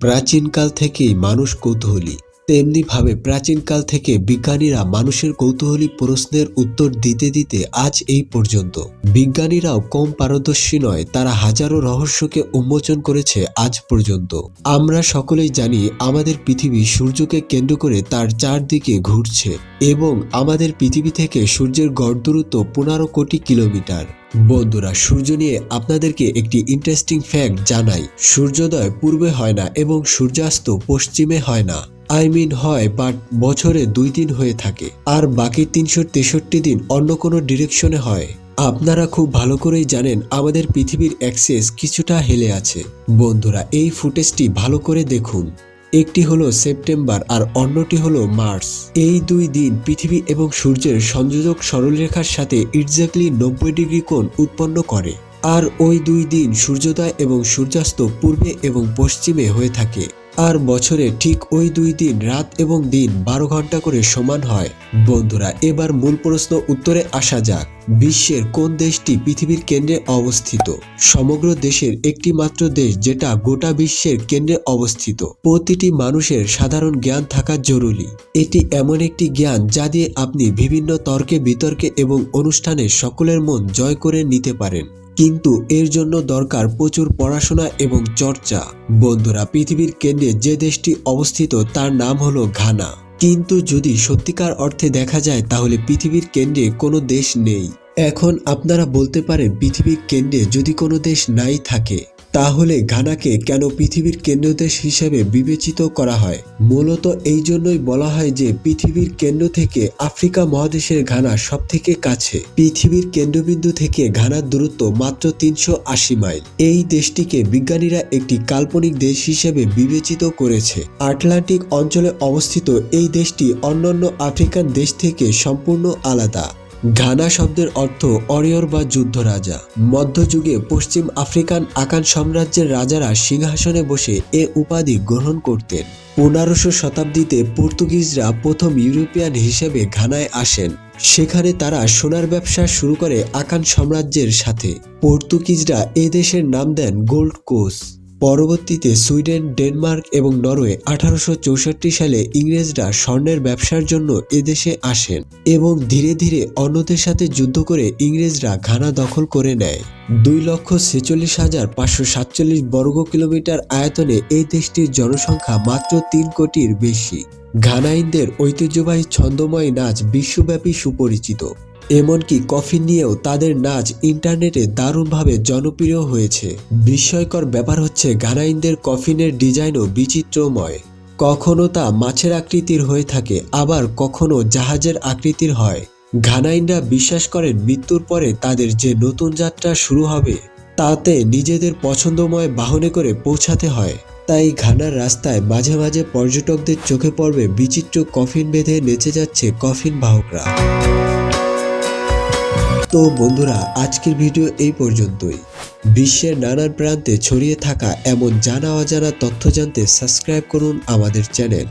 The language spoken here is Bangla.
প্রাচীনকাল থেকেই মানুষ কৌতূহলী। তেমনিভাবে প্রাচীনকাল থেকে বিজ্ঞানীরা মানুষের কৌতূহলী প্রশ্নের উত্তর দিতে দিতে আজ এই পর্যন্ত। বিজ্ঞানীরাও কম পারদর্শী নয়, তারা হাজারো রহস্যকে উন্মোচন করেছে আজ পর্যন্ত। আমরা সকলেই জানি আমাদের পৃথিবী সূর্যকে কেন্দ্র করে তার চারদিকে ঘুরছে এবং আমাদের পৃথিবী থেকে সূর্যের গড় দূরত্ব পনেরো কোটি কিলোমিটার। বন্ধুরা, সূর্য নিয়ে আপনাদেরকে একটি ইন্টারেস্টিং ফ্যাক্ট জানাই। সূর্যোদয় পূর্বে হয় না এবং সূর্যাস্ত পশ্চিমে হয় না। আই মিন হয় বাট বছরে দুই দিন হয়ে থাকে। আর বাকি তিনশো তেষট্টি দিন অন্য কোনো ডিরেকশনে হয়। আপনারা খুব ভালো করেই জানেন, আমাদের পৃথিবীর অ্যাক্সেস কিছুটা হেলে আছে। বন্ধুরা, এই ফুটেজটি ভালো করে দেখুন। একটি হলো সেপ্টেম্বর আর অন্যটি হলো মার্চ। এই দুই দিন পৃথিবী এবং সূর্যের সংযোজক সরলরেখার সাথে এক্স্যাক্টলি নব্বই ডিগ্রি কোণ উৎপন্ন করে। আর ওই দুই দিন সূর্যোদয় এবং সূর্যাস্ত পূর্বে এবং পশ্চিমে হয়ে থাকে। আর বছরে ঠিক ওই দুই দিন, রাত এবং দিন বারো ঘণ্টা করে সমান হয়। বন্ধুরা, এবার মূল প্রশ্ন উত্তরে আসা যাক। বিশ্বের কোন দেশটি পৃথিবীর কেন্দ্রে অবস্থিত? সমগ্র দেশের একটি মাত্র দেশ যেটা গোটা বিশ্বের কেন্দ্রে অবস্থিত। প্রতিটি মানুষের সাধারণ জ্ঞান থাকা জরুরি। এটি এমন একটি জ্ঞান যা দিয়ে আপনি বিভিন্ন তর্কে বিতর্কে এবং অনুষ্ঠানে সকলের মন জয় করে নিতে পারেন। কিন্তু এর জন্য দরকার প্রচুর পড়াশোনা এবং চর্চা। বন্ধুরা, পৃথিবীর কেন্দ্রে যে দেশটি অবস্থিত তার নাম হলো ঘানা। কিন্তু যদি সত্যিকার অর্থে দেখা যায়, তাহলে পৃথিবীর কেন্দ্রে কোনো দেশ নেই। এখন আপনারা বলতে পারেন, পৃথিবীর কেন্দ্রে যদি কোনো দেশ নাই থাকে। তাহলে ঘানাকে কেন পৃথিবীর কেন্দ্র দেশ হিসেবে বিবেচিত করা হয়? মূলত এই জন্যই বলা হয় যে পৃথিবীর কেন্দ্র থেকে আফ্রিকা মহাদেশের ঘানা সব থেকে কাছে। পৃথিবীর কেন্দ্রবিন্দু থেকে ঘানার দূরত্ব মাত্র তিনশো আশি মাইল। এই দেশটিকে বিজ্ঞানীরা একটি কাল্পনিক দেশ হিসেবে বিবেচিত করেছে। আটলান্টিক অঞ্চলে অবস্থিত এই দেশটি অন্যান্য আফ্রিকান দেশ থেকে সম্পূর্ণ আলাদা। ঘানা শব্দের অর্থ অরিয়র বা যুদ্ধ রাজা। মধ্যযুগে পশ্চিম আফ্রিকান আকান সাম্রাজ্যের রাজারা সিংহাসনে বসে এ উপাধি গ্রহণ করতেন। পনেরোশো শতাব্দীতে পর্তুগিজরা প্রথম ইউরোপিয়ান হিসেবে ঘানায় আসেন। সেখানে তারা সোনার ব্যবসা শুরু করে আকান সাম্রাজ্যের সাথে। পর্তুগিজরা এ দেশের নাম দেন গোল্ড কোস্ট। পরবর্তীতে সুইডেন, ডেনমার্ক এবং নরওয়ে আঠারোশো চৌষট্টি সালে ইংরেজরা স্বর্ণের ব্যবসার জন্য এদেশে আসেন এবং ধীরে ধীরে অন্যদের সাথে যুদ্ধ করে ইংরেজরা ঘানা দখল করে নেয়। দুই লক্ষ ছেচল্লিশ হাজার পাঁচশো সাতচল্লিশ বর্গ কিলোমিটার আয়তনে এই দেশটির জনসংখ্যা মাত্র তিন কোটির বেশি। ঘানাইনদের ঐতিহ্যবাহী ছন্দময় নাচ বিশ্বব্যাপী সুপরিচিত। এমনকি কফিন নিয়েও তাদের নাচ ইন্টারনেটে দারুণভাবে জনপ্রিয় হয়েছে। বিস্ময়কর ব্যাপার হচ্ছে ঘানাইনদের কফিনের ডিজাইনও বিচিত্রময়। কখনো তা মাছের আকৃতির হয়ে থাকে, আবার কখনো জাহাজের আকৃতির হয়। ঘানাইনরা বিশ্বাস করেন মৃত্যুর পরে তাদের যে নতুন যাত্রা শুরু হবে, তাতে নিজেদের পছন্দময় বাহনে করে পৌঁছাতে হয়। তাই ঘানার রাস্তায় মাঝে মাঝে পর্যটকদের চোখে পড়বে বিচিত্র কফিন বেঁধে নেচে যাচ্ছে কফিন বাহকরা। তো বন্ধুরা, আজকের ভিডিও এই পর্যন্তই। বিশ্বের নানান প্রান্তে ছড়িয়ে থাকা এমন জানা অজানা তথ্য জানতে সাবস্ক্রাইব করুন আমাদের চ্যানেল।